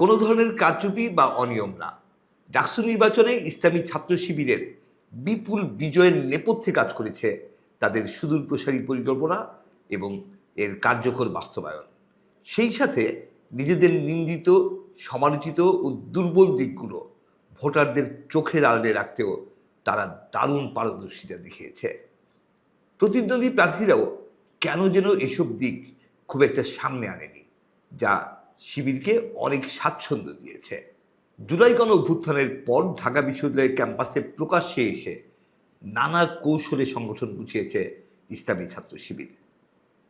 কোনো ধরনের কারচুপি বা অনিয়ম না। ডাকসু নির্বাচনে ইসলামী ছাত্র শিবিরের বিপুল বিজয়ের নেপথ্যে কাজ করেছে তাদের সুদূর প্রসারী পরিকল্পনা এবং এর কার্যকর বাস্তবায়ন। সেই সাথে নিজেদের নিন্দিত, সমালোচিত ও দুর্বল দিকগুলো ভোটারদের চোখের আড়ালে রাখতেও তারা দারুণ পারদর্শিতা দেখিয়েছে। প্রতিদ্বন্দ্বী প্রার্থীরাও কেন যেন এসব দিক খুব একটা সামনে আনেনি, যা শিবিরকে অনেক স্বাচ্ছন্দ্য দিয়েছে। জুলাই গণ অভ্যুত্থানের পর ঢাকা বিশ্ববিদ্যালয়ের ক্যাম্পাসে প্রকাশ্যে এসে নানা কৌশলে সংগঠন গুছিয়েছে ইসলামী ছাত্র শিবির।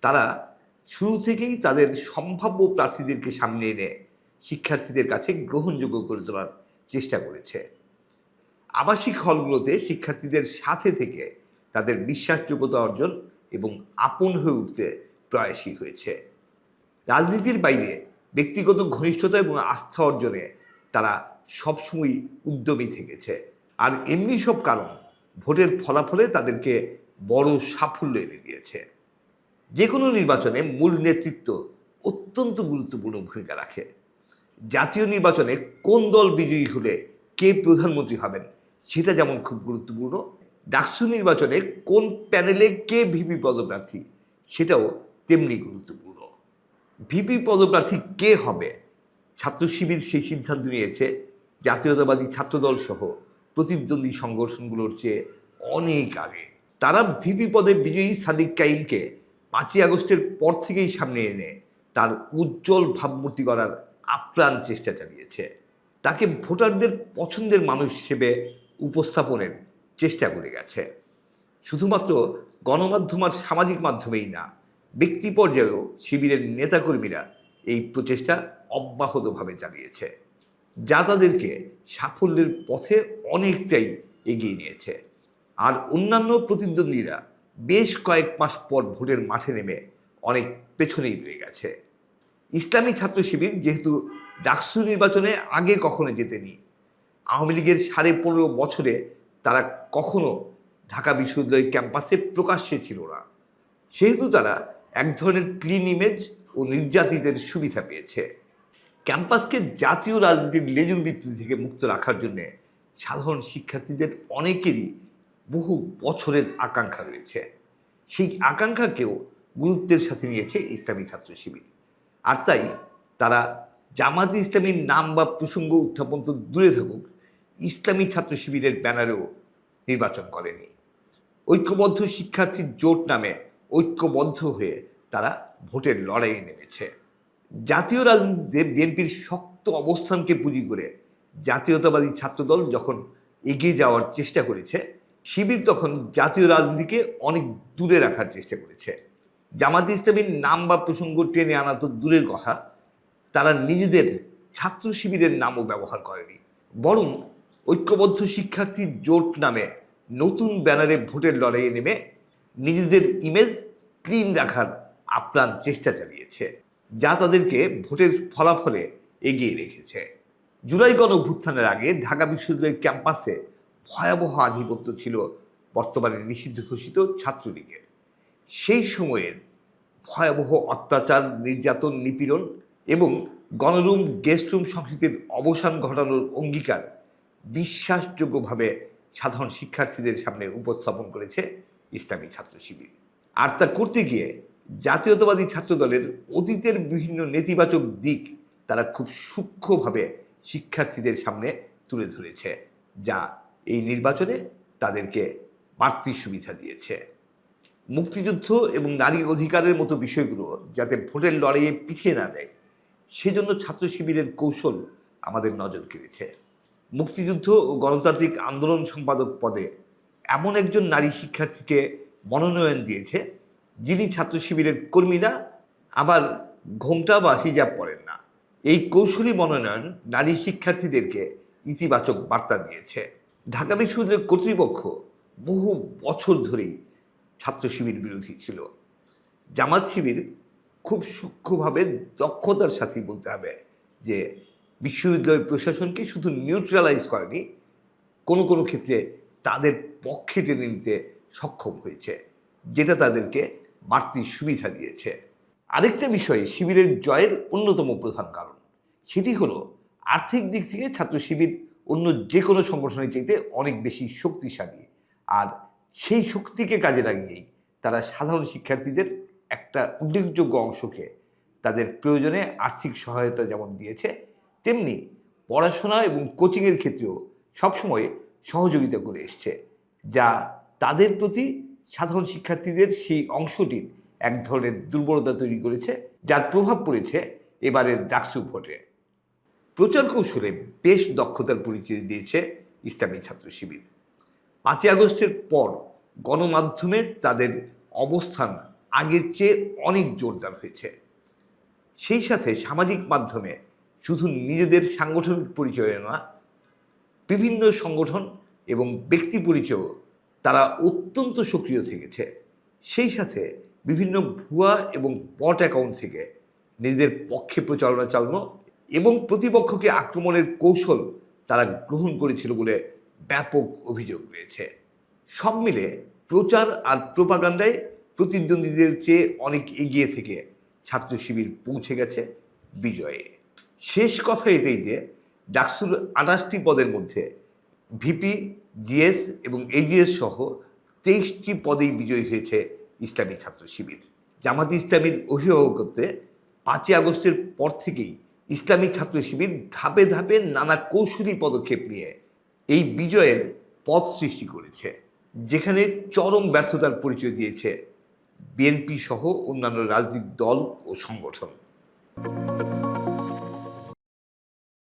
তারা শুরু থেকেই তাদের সম্ভাব্য প্রার্থীদেরকে সামনে এনে শিক্ষার্থীদের কাছে গ্রহণযোগ্য করে তোলার চেষ্টা করেছে। আবাসিক হলগুলোতে শিক্ষার্থীদের সাথে থেকে তাদের বিশ্বাসযোগ্যতা অর্জন এবং আপন হয়ে উঠতে প্রয়াসী হয়েছে। রাজনীতির বাইরে ব্যক্তিগত ঘনিষ্ঠতা এবং আস্থা অর্জনে তারা সবসময় উদ্যমী থেকেছে। আর এমনি সব কারণ ভোটের ফলাফলে তাদেরকে বড় সাফল্য এনে দিয়েছে। যে কোনো নির্বাচনে মূল নেতৃত্ব অত্যন্ত গুরুত্বপূর্ণ ভূমিকা রাখে। জাতীয় নির্বাচনে কোন দল বিজয়ী হলে কে প্রধানমন্ত্রী হবেন সেটা যেমন খুব গুরুত্বপূর্ণ, ডাকসু নির্বাচনে কোন প্যানেলে কে ভিপি পদপ্রার্থী সেটাও তেমনি গুরুত্বপূর্ণ। ভিপি পদপ্রার্থী কে হবে? ছাত্র শিবির সেই সিদ্ধান্ত নিয়েছে। জাতীয়তাবাদী ছাত্রদল সহ প্রতিদ্বন্দ্বী সংগঠনগুলোর চেয়ে অনেক আগে। তারা ভিপি পদে বিজয়ী সাদিক কাইমকে পাঁচই আগস্টের পর থেকেই সামনে এনে তার উজ্জ্বল ভাবমূর্তি করার আপ্রাণ চেষ্টা চালিয়েছে। তাকে ভোটারদের পছন্দের মানুষ হিসেবে উপস্থাপনের চেষ্টা করে গেছে। শুধুমাত্র গণমাধ্যম আর সামাজিক মাধ্যমেই না ব্যক্তি পর্যায়েও শিবিরের নেতাকর্মীরা এই প্রচেষ্টা অব্যাহতভাবে চালিয়েছে। যা তাদেরকে সাফল্যের পথে অনেকটাই এগিয়ে নিয়েছে। আর অন্যান্য প্রতিদ্বন্দ্বীরা বেশ কয়েক মাস পর ভোটের মাঠে নেমে অনেক পেছনেই রয়ে গেছে। ইসলামী ছাত্র শিবির যেহেতু ডাকসু নির্বাচনে আগে কখনো জেতেনি, আওয়ামী লীগের সাড়ে পনেরো বছরে তারা কখনো ঢাকা বিশ্ববিদ্যালয় ক্যাম্পাসে প্রকাশ্যে ছিল না। সেহেতু তারা এক ধরনের ক্লিন ইমেজ ও নির্যাতিতের সুবিধা পেয়েছে। ক্যাম্পাসকে জাতীয় রাজনীতির লেজুর বৃত্তি থেকে মুক্ত রাখার জন্যে সাধারণ শিক্ষার্থীদের অনেকেরই বহু বছরের আকাঙ্ক্ষা রয়েছে। সেই আকাঙ্ক্ষাকেও গুরুত্বের সাথে নিয়েছে ইসলামী ছাত্র শিবির। আর তাই তারা জামাতে ইসলামীর নাম বা প্রসঙ্গ উত্থাপন তো দূরে থাকুক, ইসলামী ছাত্র শিবিরের ব্যানারেও নির্বাচন করেনি। ঐক্যবদ্ধ শিক্ষার্থী জোট নামে ঐক্যবদ্ধ হয়ে তারা ভোটের লড়াইয়ে নেমেছে। জাতীয় রাজনীতিতে বিএনপির শক্ত অবস্থানকে পুঁজি করে জাতীয়তাবাদী ছাত্রদল যখন এগিয়ে যাওয়ার চেষ্টা করেছে, শিবির তখন জাতীয় রাজনীতিকে অনেক দূরে রাখার চেষ্টা করেছে। জামাতে ইসলামীর নাম বা প্রসঙ্গ টেনে আনা তো দূরের কথা, তারা নিজেদের ছাত্র শিবিরের নামও ব্যবহার করেনি। বরং ঐক্যবদ্ধ শিক্ষার্থী জোট নামে নতুন ব্যানারে ভোটের লড়াইয়ে নেমে নিজেদের ইমেজ ক্লিন রাখার আপ্রাণ চেষ্টা চালিয়েছে, যা তাদেরকে ভোটের ফলাফলে এগিয়ে রেখেছে। জুলাই গণ অভ্যুত্থানের আগে ঢাকা বিশ্ববিদ্যালয়ের ক্যাম্পাসে ভয়াবহ আধিপত্য ছিল বর্তমানে নিষিদ্ধ ঘোষিত ছাত্রলীগের। সেই সময়ের ভয়াবহ অত্যাচার, নির্যাতন, নিপীড়ন এবং গণরুম গেস্টরুম সংস্কৃতির অবসান ঘটানোর অঙ্গীকার বিশ্বাসযোগ্যভাবে সাধারণ শিক্ষার্থীদের সামনে উপস্থাপন করেছে ইসলামী ছাত্র শিবির। আর তা করতে গিয়ে জাতীয়তাবাদী ছাত্রদলের অতীতের বিভিন্ন নেতিবাচক দিক তারা খুব সূক্ষ্মভাবে শিক্ষার্থীদের সামনে তুলে ধরেছে, যা এই নির্বাচনে তাদেরকে বাড়তি সুবিধা দিয়েছে। মুক্তিযুদ্ধ এবং নারী অধিকারের মতো বিষয়গুলো যাতে ভোটের লড়াইয়ে পিছিয়ে না দেয়, সেজন্য ছাত্র শিবিরের কৌশল আমাদের নজর কেড়েছে। মুক্তিযুদ্ধ ও গণতান্ত্রিক আন্দোলন সম্পাদক পদে এমন একজন নারী শিক্ষার্থীকে মনোনয়ন দিয়েছে, যিনি ছাত্র শিবিরের কর্মীরা, আবার ঘোমটা বা হিজাব পড়েন না। এই কৌশলী মনোনয়ন নারী শিক্ষার্থীদেরকে ইতিবাচক বার্তা দিয়েছে। ঢাকা বিশ্ববিদ্যালয় কর্তৃপক্ষ বহু বছর ধরেই ছাত্র শিবির বিরোধী ছিল। জামাত শিবির খুব সূক্ষ্মভাবে দক্ষতার সাথেই বলতে হবে যে, বিশ্ববিদ্যালয় প্রশাসনকে শুধু নিউট্রালাইজ করেনি, কোনো কোনো ক্ষেত্রে তাদের পক্ষে টেনে নিতে সক্ষম হয়েছে, যেটা তাদেরকে বাড়তি সুবিধা দিয়েছে। আরেকটা বিষয়, শিবিরের জয়ের অন্যতম প্রধান কারণ। সেটি হলো, আর্থিক দিক থেকে ছাত্র শিবির অন্য যে কোনো সংগঠনের চাইতে অনেক বেশি শক্তিশালী। আর সেই শক্তিকে কাজে লাগিয়েই তারা সাধারণ শিক্ষার্থীদের একটা উল্লেখযোগ্য অংশকে তাদের প্রয়োজনে আর্থিক সহায়তা যেমন দিয়েছে, তেমনি পড়াশোনা এবং কোচিংয়ের ক্ষেত্রেও সবসময় সহযোগিতা করে এসছে, যা তাদের প্রতি সাধারণ শিক্ষার্থীদের সেই অংশটির এক ধরনের দুর্বলতা তৈরি করেছে, যার প্রভাব পড়েছে এবারের ডাকসু ভোটে। প্রচার কৌশলে বেশ দক্ষতার পরিচয় দিয়েছে ইসলামী ছাত্র শিবির। পাঁচই আগস্টের পর গণমাধ্যমে তাদের অবস্থান আগের চেয়ে অনেক জোরদার হয়েছে। সেই সাথে সামাজিক মাধ্যমে শুধু নিজেদের সাংগঠনিক পরিচয় নয় বিভিন্ন সংগঠন এবং ব্যক্তি পরিচয় তারা অত্যন্ত সক্রিয় থেকেছে। সেই সাথে বিভিন্ন ভুয়া এবং বট অ্যাকাউন্ট থেকে নিজেদের পক্ষে প্রচারণা চালানো এবং প্রতিপক্ষকে আক্রমণের কৌশল তারা গ্রহণ করেছিল বলে ব্যাপক অভিযোগ রয়েছে। সব মিলে প্রচার আর প্রোপাগান্ডায় প্রতিদ্বন্দ্বীদের চেয়ে অনেক এগিয়ে থেকে ছাত্র শিবির পৌঁছে গেছে বিজয়ে। শেষ কথা এটাই যে ডাকসুর আঠাশটি পদের মধ্যে ভিপি, জিএস এবং এজিএস সহ তেইশটি পদেই বিজয়ী হয়েছে ইসলামী ছাত্র শিবির। জামাত ইসলামীর অভিভাবকত্বে পাঁচই আগস্টের পর থেকেই ইসলামী ছাত্র শিবির ধাপে ধাপে নানা কৌশলী পদক্ষেপ নিয়ে এই বিজয়ের পথ সৃষ্টি করেছে, যেখানে চরম ব্যর্থতার পরিচয় দিয়েছে বিএনপি সহ অন্যান্য রাজনৈতিক দল ও সংগঠন।